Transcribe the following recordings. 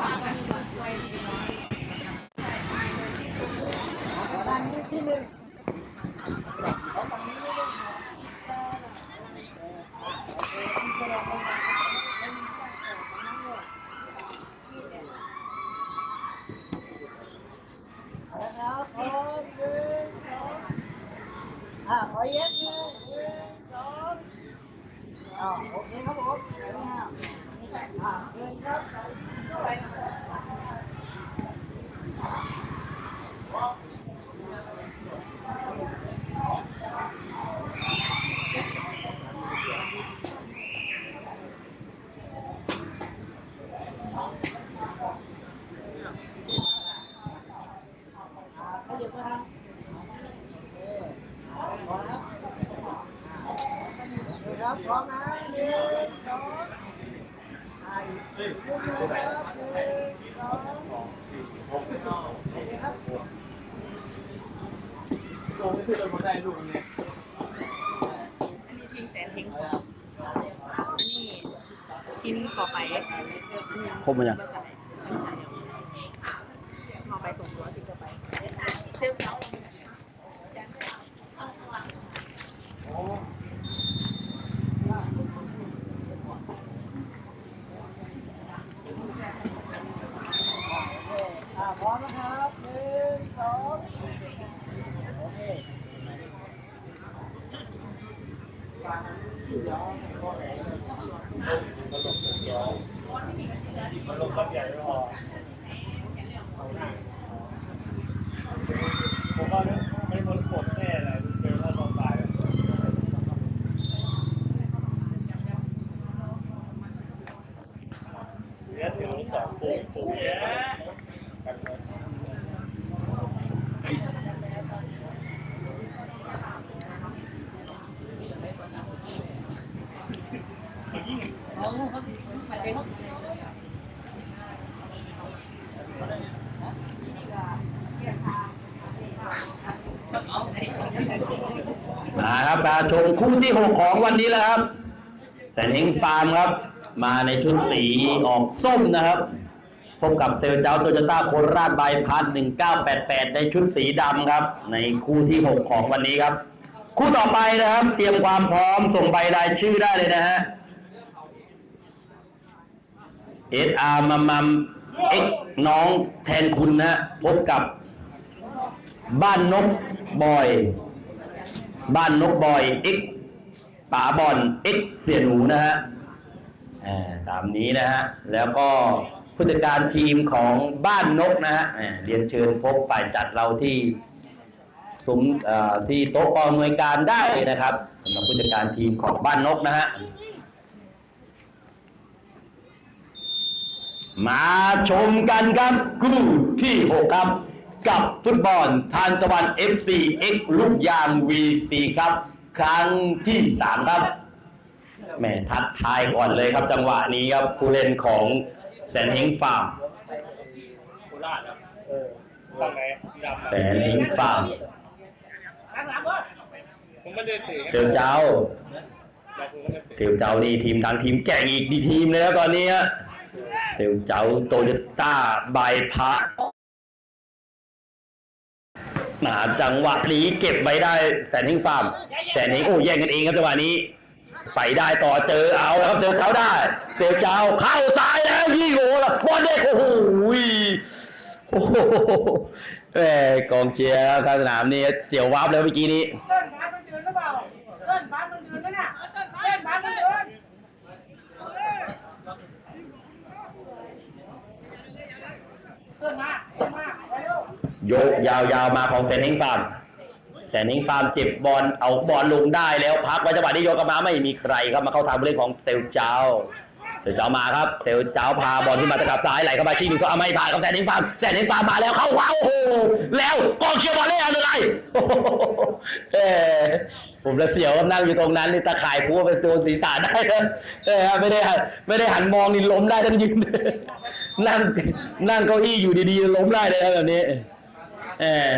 ด้านนี้ที่หนึ่งนะครับพร้อมหนึ่งสองอ่าขอเย็ดหนึ่งหนึ่งสองอ่าโอเคครับผมสวยงามอ่าเดินครับอ่าขยับมาทางโอเคพอครับโอเคค ร้อมนะหนึ่งสองอ่าอีกนิดนึงครับหนึ่งสองโอเครับลงไม่ขึ้นเลยผมได้ลูกนี้ทีมแสนเฮงนี่ทีมต่อไปครบมั้ยยัง ต่อไปส่งตัวทีมต่อไปเซลล์เขา อ่าพร้อมนะ ครับหนึ่งสองโอเคมันลงกับใหญ่ไม่พอผมว่าไม่พ้นกดแน่เลยเจอแล้วตอนตายเหลือถึงสองปุ๊บปุ๊บเยอะยิ่ง มาครับมาชมคู่ที่หกของวันนี้แล้วครับแสนเฮงฟาร์มครับ มาในชุดสีออกส้มนะครับ พบกับเซลเจ้าโตโยต้าโคราชบายพัด1988ในชุดสีดำครับ ในคู่ที่6ของวันนี้ครับ คู่ต่อไปนะครับ เตรียมความพร้อมส่งใบรายชื่อได้เลยนะฮะเอสอาร์มัมมัมเอ็กน้องแทนคุณนะ พบกับบ้านนกบอย บ้านนกบอยเอ็กป๋าบอลเอ็กเสียหนูนะฮะตามนี้นะฮะ แล้วก็ผู้จัดการทีมของบ้านนกนะฮะเรียนเชิญพบฝ่ายจัดเราที่ซุ้มที่โต๊ะกองอำนวยการได้นะครับสำหรับผู้จัดการทีมของบ้านนกนะฮะมาชมกันครับคู่ที่ 6 ครับ กับฟุตบอลทานตะวัน FC X ลูกยาง VC ครับ ครั้งที่ 3 ครับแม่ทักทายก่อนเลยครับจังหวะนี้ครับผู้เล่นของแสนเฮงฟาร์มโคราชอะเออฝั่งไหนดำแสนเฮงฟาร์มผมไม่ได้ตื่นเซลเจ้าแต่ผมไม่ได้ตื่นเซลเจ้านี่ทีมดังทีมแก่งอีกดีทีมเลยครับตอนนี้ฮะเซลเจ้าโตโยต้าใบพาห นาจังหวะนี้เก็บไว้ได้แสนเฮงฟาร์มแสนเฮงโอ้แย่งกันเองครับจังหวะนี้ ไปได้ต่อเจอเอาแล้วครับเซลเจ้าได้ เซลเจ้าเข้าซ้ายแล้วยี่โกละบอลเด็กโอ้โหโอ้โหแหมกองเชียร์ข้างสนามนี่เสียววับแล้วเมื่อกี้นี้เต้นบ้านมันเดืนหรือเปล่าเต้นบ้านมันเดืนแล้วน่ะเต้นบ้านมันเดือนเต้นมาเต้นมาไปเร็ว โยกยาวๆมาของแสนเฮงฟาร์มแสนเฮงฟาร์มเจ็บบอลเอาบอลลงได้แล้วพักไว้จังหวะนี้โยกกลับมาไม่มีใครครับมาเข้าทางผู้เล่นของเซลเจ้าเซลเจ้ามาครับเซลเจ้าพาบอลขึ้นมาตะกับซ้ายไหลเข้ามาชี้หนึ่งเอาไม่ผ่านกับแสนเฮงฟาร์มแสนเฮงฟาร์มมาแล้วเข้าขวาโอ้โหแล้วกองเชียร์บอลเล่นอะไรโอ้โหเอ้ผมละเสียวนั่งอยู่ตรงนั้นนี่ตะข่ายพัวไปโดนศีรษะได้นะเออไม่ได้ไม่ได้หันมองนี่ล้มได้ทั้งยืนนั่งนั่งเก้าอี้อยู่ดีๆล้มได้เลยแบบนี้ เออ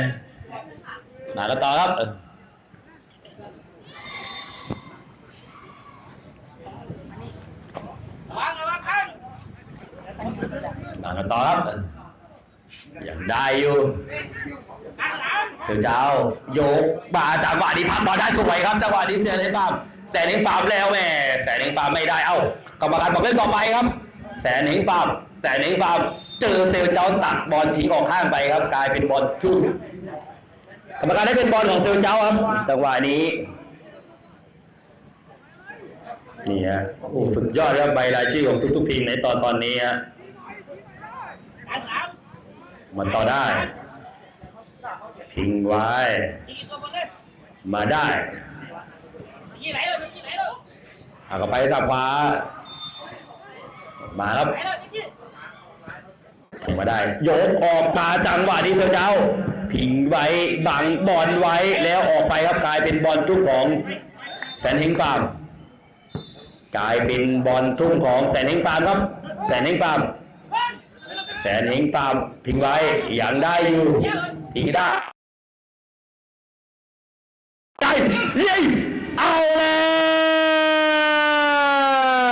มากันต่อครับเออมามากันต่อครับยังได้อยู่เสือเจ้าโยกมาจังหวะนี้พักบอลได้สวยครับจังหวะนี้เสียเลยครับแสนเองฟาร์มแล้วแม่แสนเองฟาร์มไม่ได้เอ้ากรรมการบอกเล่นต่อไปครับ แสนเองฟาร์ม แสนเองฟาร์มเจอเซลเจ้าตัดบอลทิ้งออกข้างไปครับ กลายเป็นบอลทุ่กรรมการได้เป็นบอลของเซลเจ้าครับ จังหวะนี้นี่ฮะโอ้สุดยอดครับใบรายชื่อของทุกๆทีมในตอนตอนนี้ฮะมันต่อได้พิงไว้ มาได้อากลับไปกับขวามาครับ ถึงมาได้ โยกออกมาจังหวะนี้เสือเจ้าพิงไว้บังบอลไว้แล้วออกไปครับกลายเป็นบอลทุกของแสนหิงฟาร์มกลายเป็นบอลทุ่งของแสนเฮงฟาร์มครับ แสนเฮงฟาร์มแสนเฮงฟาร์มพิงไว้อยังได้อยู่อีกได้ได้เย้เอาแล้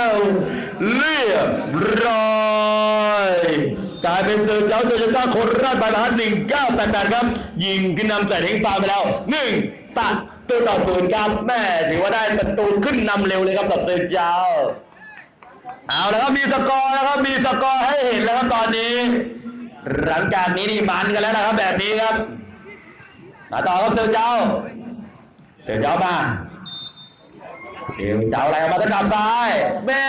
วเรียบร้อย กลายเป็นเซอร์เจ้าโตโยต้าโคราชบายพาสหนึ่งเก้าแปดแปดครับ ยิงขึ้นนำแสนเฮงฟาไปแล้วหนึ่งตัดตัวต่อศูนย์ครับแม่ถือว่าได้ประตูขึ้นนำเร็วเลยครับสำหรับเซอร์เจ้าเอาแล้วครับมีสกอร์แล้วครับมีสกอร์ให้เห็นแล้วครับตอนนี้หลังจากนี้นี่มันกันแล้วนะครับ แบบนี้ครับมาต่อครับเสือเจ้าเสือเจ้ามาเสือเจ้าอะไรมาตะกับซ้ายแม่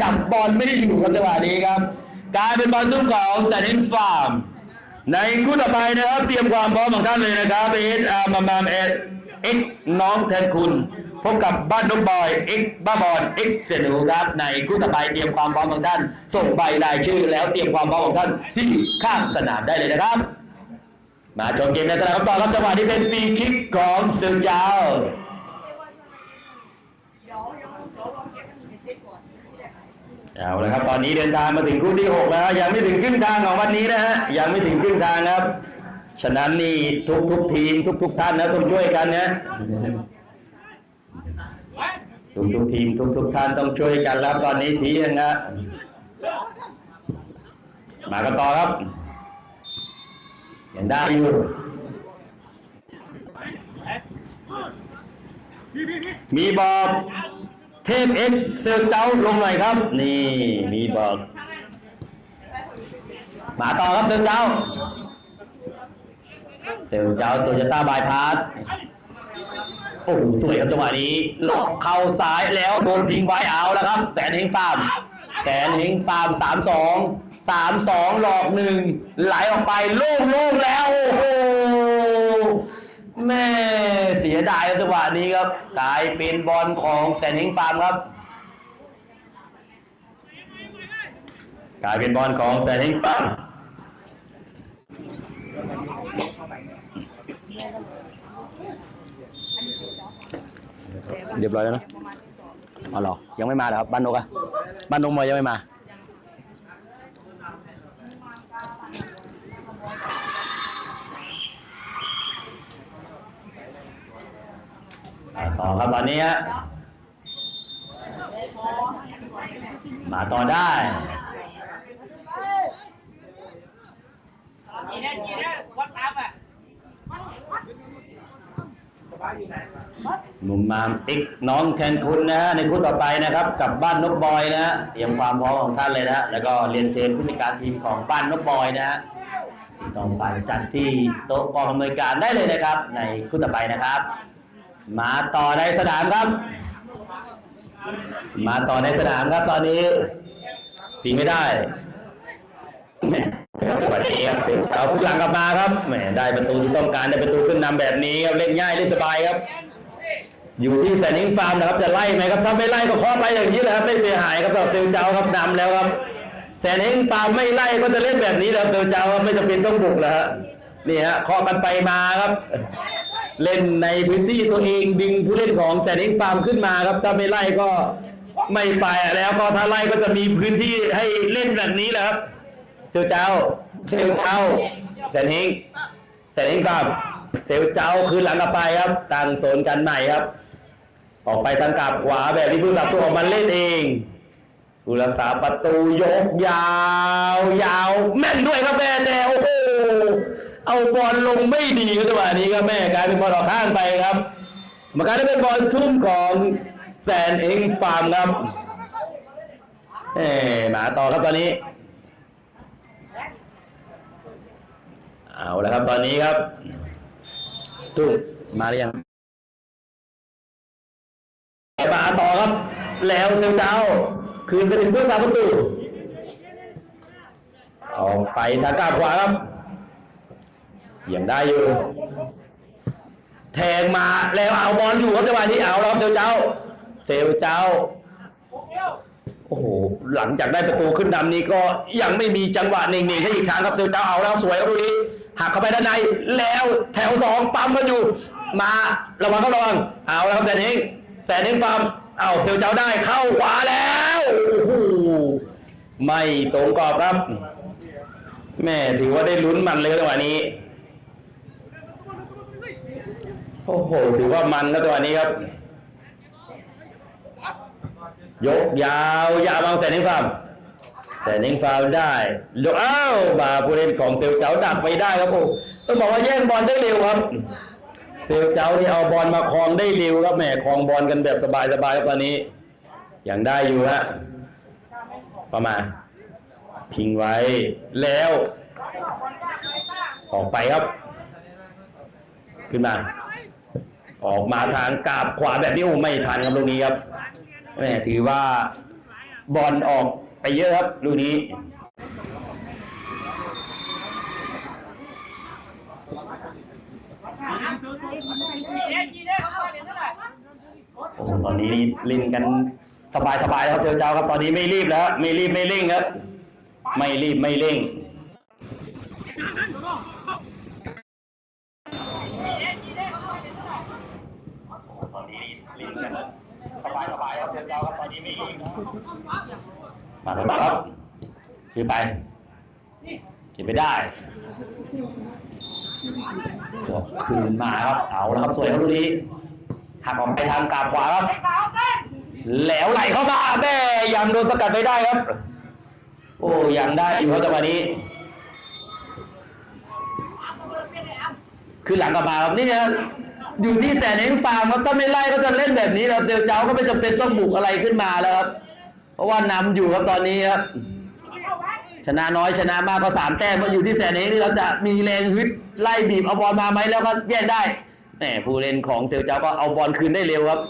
จับบอลไม่ได้อยู่ครับจังหวะนี้ครับ กลายเป็นบอลทุ่มของแซนด์ฟาร์ม ในคู่ต่อไปนะครับ เตรียมความพร้อมของท่านเลยนะครับเอสอาร์มามามเอสเอ็กน้องแทนคุณพบกับบ้านน้องบอยเอ็กบ้าบอลเอ็กเสนูครับในคู่ต่อไปเตรียมความพร้อมของท่าน ส่งใบรายชื่อ แล้วเตรียมความพร้อมของท่านที่ข้างสนามได้เลยนะครับ มาชมเกมในสนามครับต่อครับจังหวะนี้เป็นฟรีคิกของซึงยาว เอาละครับตอนนี้เดินทางมาถึงคู่ที่หกแล้ว ยังไม่ถึงครึ่งทางของวันนี้นะฮะยังไม่ถึงครึ่งทางครับ ฉะนั้นนี่ทุกทุกทีมทุกทุกท่านนะต้องช่วยกันนะทุกทุกทีมทุกทุกท่านต้องช่วยกันแล้วตอนนี้ทีนนะมากันต่อครับยังได้อยู่มีบอก เทพเอ็กเซอร์เจ้าลงหน่อยครับ นี่มีบอกมาต่อครับเซอร์เจ้า เซลเจ้าโตโยต้าบายพาสโอ้โหสวยครับจังหวะนี้หลอกเข้าซ้ายแล้วโดนพิงไว้เอาแล้วครับ แสนเฮงฟาร์มแสนเฮงฟาร์มสามสองสามสองหลอกหนึ่งไหลออกไปโล่งโล่งแล้วโอ้โห แม่เสียดายจังหวะนี้ครับกลายเป็นบอลของแสนเฮงฟาร์มครับกลายเป็นบอลของแสนเฮงฟาร์มเรียบร้อยแล้วนะอ๋อหรอยังไม่มาเหรอครับบ้านนกอะบ้านนกมายังไม่มา อ่า ต่อครับตอนนี้มาต่อได้มุมมามอ็กน้องแทนคุณนะฮะในคู่ต่อไปนะครับ กับบ้านนกบอยนะฮะเตรียมความพร้อมของท่านเลยนะฮะแล้วก็เรียนเชิญผู้จัดการทีมของบ้านนกบอยนะฮะติดต่อฝ่ายจัดที่โต๊ะกองอำนวยการได้เลยนะครับ ในคู่ต่อไปนะครับ มาต่อในสนามครับ มาต่อในสนามครับตอนนี้พิงไม่ได้แหม่สวัสดีครับเอาผู้หลังกลับมาครับแหมได้ประตูที่ต้องการได้ประตูขึ้นนำแบบนี้ครับเล่นง่ายเล่นสบายครับ อยู่ที่แสนิงฟาร์มนะครับ จะไล่ไหมครับถ้าไม่ไล่ก็เคาไปอย่างนี้แหละครับไม่เสียหายครับสำหรับเซลเจ้าครับนำแล้วครับแสนิงฟาร์มไม่ไล่ก็จะเล่นแบบนี้แล้วเซลเจ้าครับไม่จำเป็นต้องบุกแล้วฮะนี่ฮะเคาะกันไปมาครับ เล่นในพื้นที่ตัวเองดึงผู้เล่นของแสนนิงฟาร์มขึ้นมาครับถ้าไม่ไล่ก็ไม่ไปแล้วก็ถ้าไล่ก็จะมีพื้นที่ให้เล่นแบบนี้แหละครับเซลเจ้าเซลเจ้าแสนเฮงแสนเฮงครับเซลเจ้าคืนหลังกลับไปครับตั้งโซนกันใหม่ครับ ออกไปทางกลับขวาแบบที่ผู้สับตัวออกมาเล่นเองผู้รักษาประตูยกยาวยาวแม่นด้วยครับแม่แต่โอ้โห เอาบอลลงไม่ดีครับจังหวะนี้ครับแม่กลายเป็นบอลออกข้างไปครับกรรมการได้เป็นบอลทุ่มของแซนเองฟาร์มครับเอ้มาต่อครับตอนนี้ เอาแล้วครับตอนนี้ครับตุ้มมาหรือยังมาต่อครับ แล้วเซลเจ้าคืนไปถึงผู้สาประตูออกไปทางกาขวาครับ ยังได้อยู่ แทงมาแล้วเอาบอลอยู่ครับจังหวะนี้เอาแล้วครับเซลเจ้า เซลเจ้าโอ้โหหลังจากได้ประตูขึ้นนำนี้ก็ยังไม่มีจังหวะหนึ่งๆให้อีกครั้งครับเซลเจ้าเอาแล้วสวยครับลูกนี้หักเข้าไปด้านในแล้วแถวสองปั๊มกันอยู่ มาระวังครับระวังเอาแล้วครับแสนเองแสนเองฟาร์มเอาเซลเจ้าได้เข้าขวาแล้วโอ้โหไม่ตรงกรอบครับ แม่ถือว่าได้ลุ้นมันเลยจังหวะนี้ โอ้โหถือว่ามันนะจัวนี้ครับ ยกยาวยาวบางแสนเองฟาร์มแสนเองฟาร์มได้ยกอ้าวมาผู้เล่นของเซลเจ้าดักไปได้ครับโอ้ต้องบอกว่าแย่งบอลได้เร็วครับ เซลเจ้าที่เอาบอลมาครองได้เร็วครับแหมครองบอลกันแบบสบายๆครับตอนนี้ยังได้อยู่ฮะประมาณพิงไว้แล้วออกไปครับ ขึ้นมา ออกมาทางกาบขวาแบบนี้โอ้ไม่ทันครับลูกนี้ครับแม่ถือว่าบอลออกไปเยอะครับลูกนี้โอ้โหตอนนี้เล่นกันสบายสบายๆแล้วครับเซลเจ้าครับตอนนี้ไม่รีบแล้ว ไม่รีบไม่เร่งครับ ไม่รีบไม่เร่ง ตอนนี้เล่นกัน สบายครับเซลเจ้าครับตอนนี้ไม่รีบมาครับมาครับขึ้นไปขึ้นไปได้ขอบคืนมาครับ เอาแล้วครับสวยครับลูกนี้หักออกไปทางกาบขวาครับ แล้วไหลเข้ามาแม่ยังโดนสกัดไม่ได้ครับ โอ้ยังได้อยู่ครับจังหวะนี้คือหลังกลับมาครับนี่นะ อยู่ที่แสนเองฟาร์มครับถ้าไม่ไล่ก็จะเล่นแบบนี้ครับเซลเจ้าก็ไม่จำเป็นต้องบุกอะไรขึ้นมาแล้วครับ เพราะว่านำอยู่ครับตอนนี้ครับชนะน้อยชนะมากก็สามแต้มก็อยู่ที่แสนเองนี่เราจะมีแรงฮึดไล่บีบเอาบอลมาไหมแล้วก็แย่งได้แหมผู้เล่นของเซลเจ้าก็เอาบอลคืนได้เร็วครับ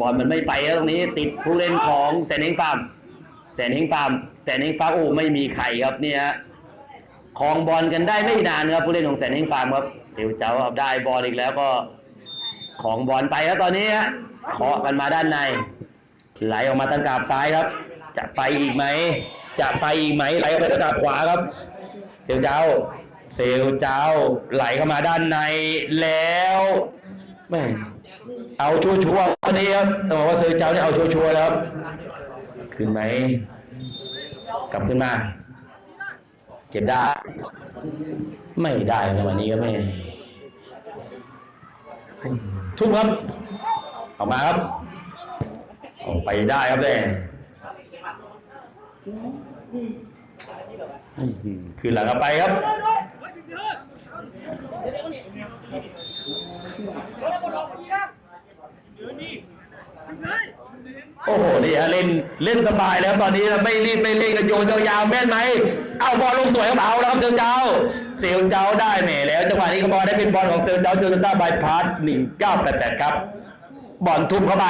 บอลมันไม่ไปแล้วตรงนี้ติดผู้เล่นของแสนเฮงฟาร์มแสนเฮงฟาร์มแสนเฮงฟาร์มโอ้ไม่มีใครครับเนี่ยคลองบอลกันได้ไม่นานครับผู้เล่นของแสนเฮงฟาร์มครับเซลเจ้าเอาได้บอลอีกแล้วก็ ของบอลไปแล้วตอนนี้ฮะเคาะกันมาด้านใน ไหลออกมาทางกาบซ้ายครับ จะไปอีกไหม จะไปอีกไหมไหลออกไปทางกาบขวาครับเซลเจ้าเซลเจ้า ไหลเข้ามาด้านในแล้วแม่เอาชัวชัวร์ๆวันนี้ครับต้องบอกว่าเซลเจ้าเนี่ยเอาชัวชัวแล้วครับขึ้นไหม กลับขึ้นมา เก็บได้ ไม่ได้ในวันนี้ก็ไม่ ทุ่มครับ ออกมาครับออกไปได้ครับเด้คือหลังกลับไปครับ โอ้โหนี่ฮะเล่นเล่นสบายแล้วตอนนี้ไม่รีบไม่เร่งนะโยนยาวๆแม่นไหมเอาบอลลงสวยครับเอาแล้วครับเซลเจ้าเซลเจ้าได้แหมแล้วจังหวะนี้ก็บอลได้เป็นบอลของเซลเจ้าเจอร์ต้าบายพาสหนึ่งเก้าแปดแปดครับบอลทุ่มเข้าไป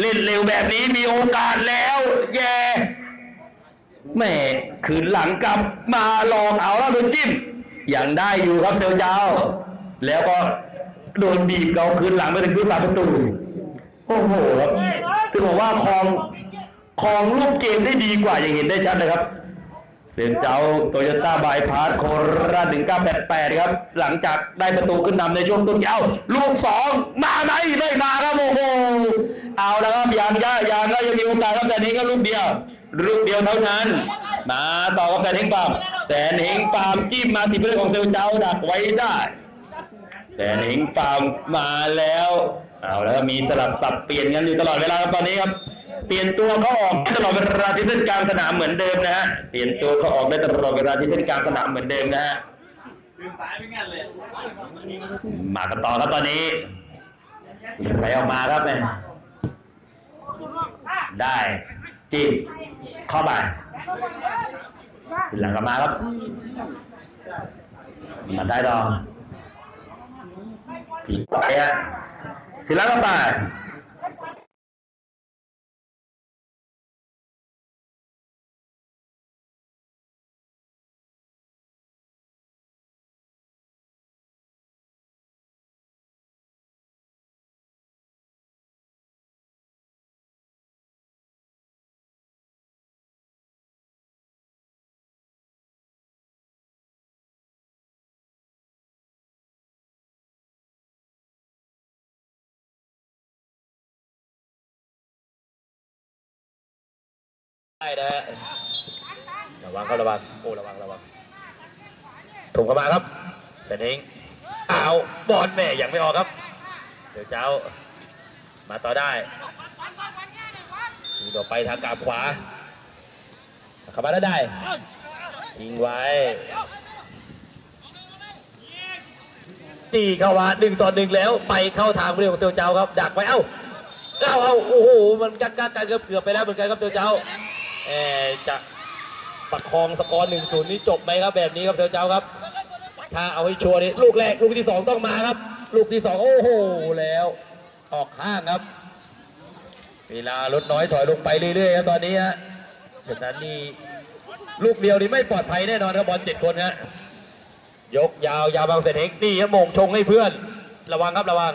เล่นเร็วแบบนี้มีโอกาสแล้ว แย่แม่คืนหลังกลับมาลองเอาแล้วโดนจิ้มยังได้อยู่ครับเซลเจ้า แล้วก็โดนบีบเราคืนหลังไปถึงผู้สาประตูโอ้โหครับ คือบอกว่าคลองคลองรูปเกมได้ดีกว่าอย่างเห็นได้ชัดเลยครับเซนเจ้าโตโยต้าบายพาสโคราช1988ครับ หลังจากได้ประตูขึ้นนำในช่วงต้นเอ้าลูกสองมาไหมไม่มาครับโอ้โหเอาแล้วครับยังย่ายังก็ยังมีโอกาสครับแต่นี้ก็ลูกเดียวลูกเดียวเท่านั้น มาต่อกับแสนเฮงฟาร์มแสนเฮงฟาร์มจิ้มมาติดเรื่องของเซลเจ้าดักไว้ได้แสนเฮงฟาร์มมาแล้ว เอาแล้วมีสลับสับเปลี่ยนกันอยู่ตลอดเวลาครับตอนนี้ครับ เปลี่ยนตัวเขาออกได้ตลอดเวลาที่เส้นกลางสนามเหมือนเดิมนะฮะเปลี่ยนตัวเขาออกได้ตลอดเวลาที่เส้นกลางสนามเหมือนเดิมนะฮะตื่นสายไม่งั้นเลยมากันต่อครับตอนนี้ไหลออกมาครับเนี่ยได้จิ้มเข้าไปหลังกลับมาครับ มาได้ดองผีไปอะ ศิลา ได้นะฮะระวังครับระวังโอ้ระวังระวังถูกเข้ามาครับแต่เองเอาบอลแม่ยังไม่ออกครับ เดี๋ยวเจ้า มาต่อได้ดูต่อไปทางกาบขวาเข้ามาแล้วได้ยิงไว้ตีเข้ามาหนึ่งต่อหนึ่งแล้ว ไปเข้าทางผู้เล่นของเตียวเจ้าครับ ดักไว้เอ้าเอาเอาโอ้โหมันกักกักกันเกือบเกือบไปแล้วเหมือนกันครับเตียวเจ้า จะประคองสกอร์หนึ่งศูนย์นี้จบไหมครับแบบนี้ครับเตียวเจ้าครับ ถ้าเอาให้ชัวร์นี่ลูกแรกลูกที่สองต้องมาครับ ลูกที่สองโอ้โหแล้ว ออกข้างครับ เวลาลดน้อยถอยลงไปเรื่อยๆครับตอนนี้ฮะฉะนั้นนี่ลูกเดียวนี่ไม่ปลอดภัยแน่นอนครับบอลเจ็ดคนฮะยกยาวยาวบางเสนเอกนี่ครับมงชงให้เพื่อน ระวังครับระวัง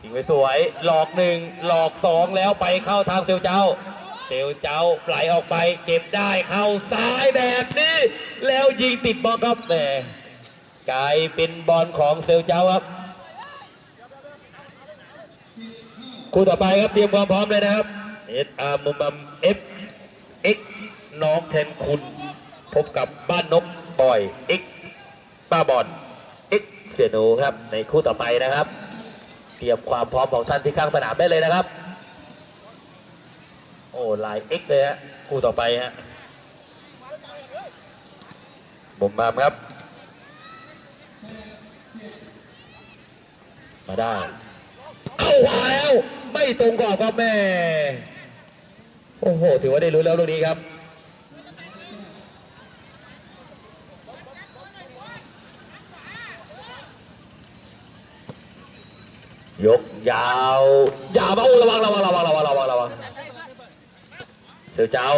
ทิ้งไว้สวย หลอกหนึ่งหลอกสองแล้วไปเข้าทางเซลเจ้า เซลเจ้าไหลออกไปเก็บได้เข้าซ้ายแบบนี้ แล้วยิงติดบอลครับแหมกลายเป็นบอลของเซลเจ้าครับ คู่ต่อไปครับเตรียมความพร้อมเลยนะครับเอสอาร์มุมัมเอฟเอ็กน้องแทนคุณ พบกับบ้านนกบอยเอ็กป้าบอลเอ็กเสียหนูครับ ในคู่ต่อไปนะครับ เตรียมความพร้อมของท่านที่ข้างสนามได้เลยนะครับ อ้ลายเอ็กเลยฮะคู่ต่อไปฮะมุมบัมครับ มาได้ เอาวาแล้วไม่ตรงกรอบครับแม่ โอ้โห ถือว่าได้รู้แล้วลูกนี้ครับยกยาวยาวมาโอ้ระวังระวังระวังระวัง เสียวเจ้า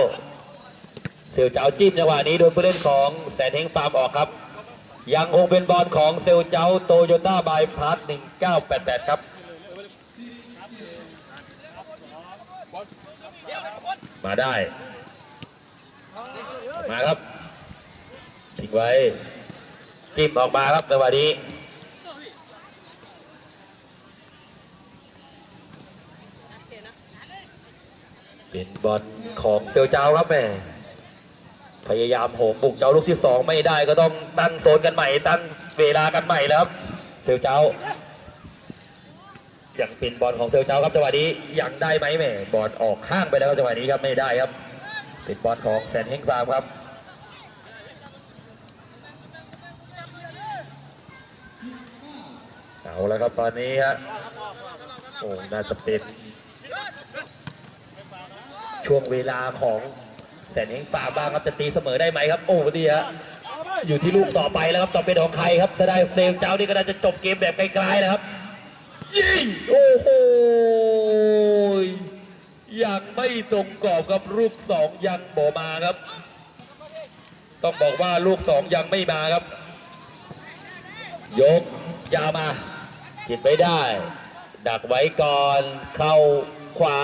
เสียวเจ้าจิ้มจังหวะนี้โดยผู้เล่นของแสนเฮงฟาร์มออกครับ ยังคงเป็นบอลของเซลเจ้าโตโยต้าบายพาร์ท1988 ครับ มาได้ มาครับทิ้งไว้จิ้มออกมาครับจังหวะนี้ เป็นบอลของเตียวเจ้าครับแม่พยายามโหมบุกเจ้าลูกที่สองไม่ได้ก็ต้องตั้งโซนกันใหม่ ตั้งเวลากันใหม่แล้วครับเตียวเจ้ายังเป็นบอลของเตียวเจ้าครับจังหวะนี้ยังได้ไหมแม่บอลออกข้างไปแล้วครับจังหวะนี้ครับไม่ได้ครับเป็นบอลของแสนเฮงฟาร์มครับเอาแล้วครับตอนนี้ฮะโอ้น่าจะเป็น ช่วงเวลาของแสนเฮงฟาบ้างครับจะตีเสมอได้ไหมครับ โอ้ดีฮะอยู่ที่ลูกต่อไปแล้วครับต่อเป็นของใครครับถ้าได้เซลเจ้านี่ก็น่าจะจบเกมแบบไกลๆแล้วครับยิงโอ้โหยังไม่ตรงกรอบครับลูกสองยังบ่มาครับ ต้องบอกว่าลูกสองยังไม่มาครับ ยกยามาผิดไม่ได้ ดักไว้ก่อนเข้า ขวา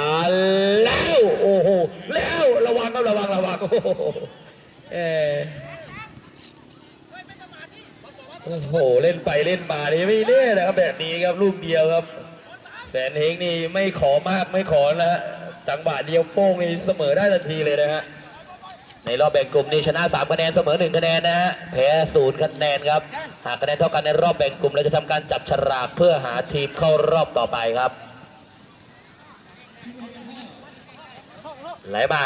แล้วโอ้โหแล้วระวังครับระวังระวังโอ้โหเออโอ้โหเล่นไปเล่นมานี่ไม่เล่นนะครับแบบนี้ครับลูกเดียวครับแสนเฮงนี่ไม่ขอมากไม่ขอนะฮะจังหวะเดียวโป้งนี่เสมอได้ทันทีเลยนะฮะในรอบแบ่งกลุ่มนี่ชนะ3คะแนนเสมอ1คะแนนนะฮะแพ้0คะแนนครับหากคะแนนเท่ากันในรอบแบ่งกลุ่มเราจะทำการจับฉลากเพื่อหาทีมเข้ารอบต่อไปครับ ไหลมา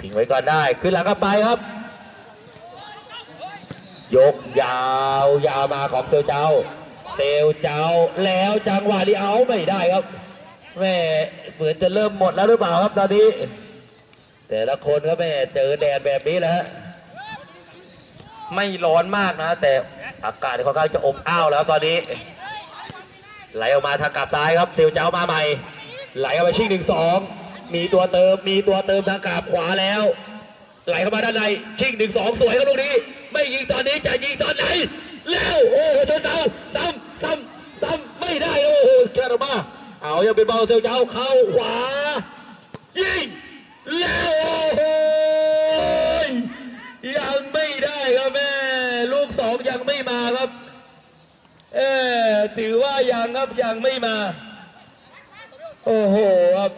ทิ้งไว้ก่อนได้ ขึ้นหลังก็ไปครับ ยกยาวยาวมาของเซลเจ้าเซลเจ้าแล้วจังหวะนี้เอาไม่ได้ครับแม่เหมือนจะเริ่มหมดแล้วหรือเปล่าครับตอนนี้ แต่ละคนก็แม่เจอแดดแบบนี้แล้วฮะไม่ร้อนมากนะ แต่อากาศค่อนข้างจะอบอ้าวแล้วตอนนี้ ไหลออกมาทางกลับซ้ายครับเซลเจ้ามาใหม่ ไหลออกมาชิงหนึ่งสอง มีตัวเติมมีตัวเติมทางกลับขวาแล้ว ไหลเข้ามาด้านในชิงหนึ่งสองสวยครับลูกนี้ ไม่ยิงตอนนี้จะยิงตอนไหน แล้วโอ้โหโดนเตาตำตำตำไม่ได้โอ้โหแคาร์มาเอายังเป็นบอลเซลเจ้าเข้าขวา ยิงแล้วโอ้โหยังไม่ได้ครับแม่ลูกสองยังไม่มาครับ เออถือว่ายังครับยังไม่มา โอ้โหครับ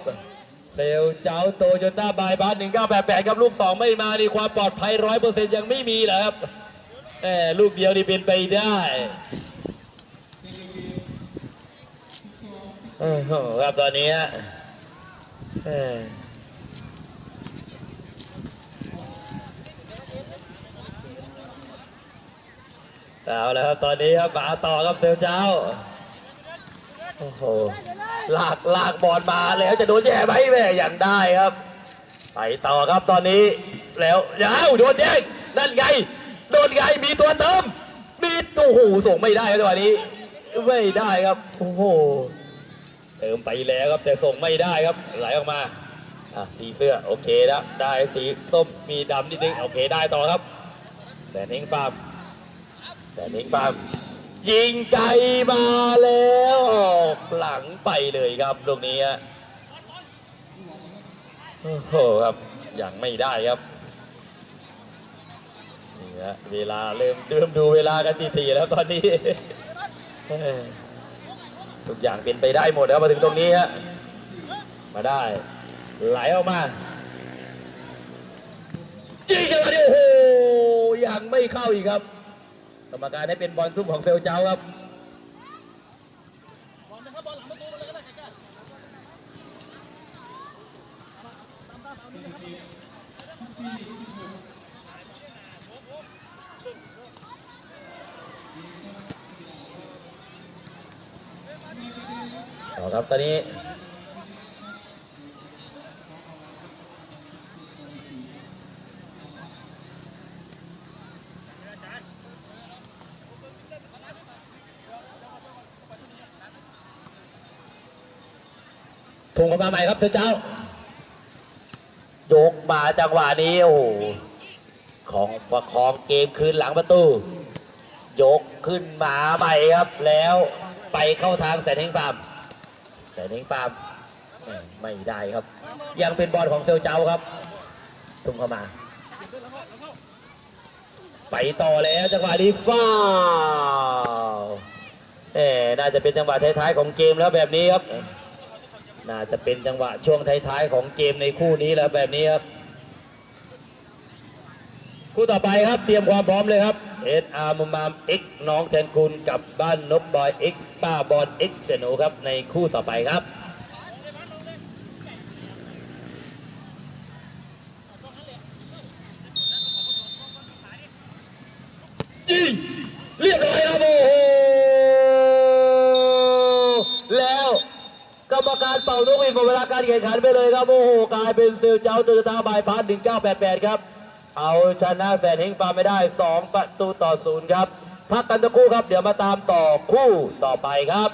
เซลเจ้าโตโยต้าบายบาสหนึ่งเก้าแปดแปดครับลูกสองไม่มานี่ความปลอดภัยร้อยเปอร์เซ็นต์ยังไม่มีเหรอครับแหมลูกเดียวนี่เป็นไปได้โอ้โหครับตอนนี้เออเอาแล้วครับตอนนี้ครับมาต่อครับเซลเจ้า โอ้โหลากลากบอลมาแล้วจะโดนแย่ไหมแม่ยังได้ครับไปต่อครับตอนนี้ แล้วยาวโดนแย่งนั่นไงโดนไงมีตัวเติมมีโอ้โหส่งไม่ได้ครับจังหวะนี้ ไม่ได้ครับโอ้โหเติมไปแล้วครับแต่ส่งไม่ได้ครับไหลออกมาอะสีเสื้อโอเคแล้วได้สีส้มมีดำนิดนึงโอเคได้ต่อครับแต่นิ่งฟาร์มแต่นิ่งฟาร์ม ยิงไกลมาแล้วออกหลังไปเลยครับลูกนี้ฮะโอ้โหครับยังไม่ได้ครับนี่ฮะเวลาเริ่มเริ่มดูเวลากันทีสี่แล้วตอนนี้ทุกอย่างเป็นไปได้หมดแล้วมาถึงตรงนี้ฮะมาได้ ไหลออกมายิงจังหวะนี้โอ้โหยังไม่เข้าอีกครับ กรรมการให้เป็นบอลทุ่มของเซลเจ้าครับต่อครับตอนนี้ ใหม่ครับเซลเจ้ายกมาจังหวะนี้โอ้โหของประคองเกมคืนหลังประตูยกขึ้นมาใหม่ครับ แล้วไปเข้าทางแสนเฮงฟามแสนเฮงฟามไม่ได้ครับ ยังเป็นบอลของเซลเจ้าครับทุ่มเข้ามา ไปต่อแล้วจังหวะนี้ฟ้าวแหมน่าจะเป็นจังหวะท้ายๆของเกมแล้วแบบนี้ครับ น่าจะเป็นจังหวะช่วงท้ายๆของเกมในคู่นี้แล้วแบบนี้ครับ คู่ต่อไปครับเตรียมความพร้อมเลยครับเอ็ดอาร์มมามเอ็กน้องแทนคุณกับบ้านนบบอยเอ็กป้าบอลเอ็กเซโนครับในคู่ต่อไปครับยิงเรียบร้อยครับโอ้โหแล้วก รมการเป่านกหวีดหมดเวลาการแข่งขันไปเลยครับโอ้โหกลายเป็นเซลเจ้าโตโยต้าบายพาส1988 ครับ เอาชนะแสนเฮงฟาไม่ได้ 2 ประตูต่อศูนย์ครับ พักกันสักครู่ครับ เดี๋ยวมาตามต่อคู่ต่อไปครับ